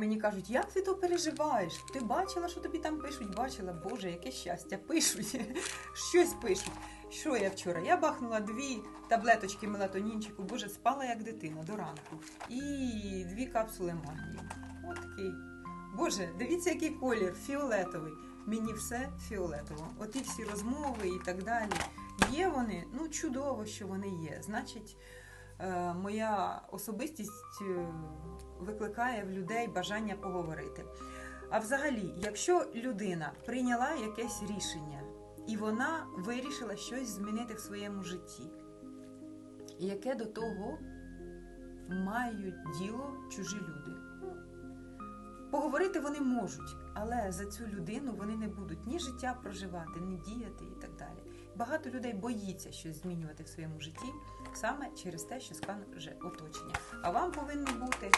мені кажуть, як ти то переживаєш? Ти бачила, що тобі там пишуть? Бачила, Боже, яке щастя, пишуть, щось пишуть. Що я вчора? Я бахнула дві таблеточки мелатонінчику, боже, спала як дитина до ранку. І дві капсули магнію. От такий. Боже, дивіться, який колір, фіолетовий. Мені все фіолетово. Оті всі розмови і так далі. Є вони, ну чудово, що вони є. Значить, е, моя особистість е, викликає в людей бажання поговорити. А взагалі, якщо людина прийняла якесь рішення і вона вирішила щось змінити в своєму житті, яке до того мають діло чужі люди. Поговорити вони можуть, але за цю людину вони не будуть ні життя проживати, ні діяти і так далі. Багато людей боїться щось змінювати в своєму житті саме через те, що скаже оточення. А вам повинно бути.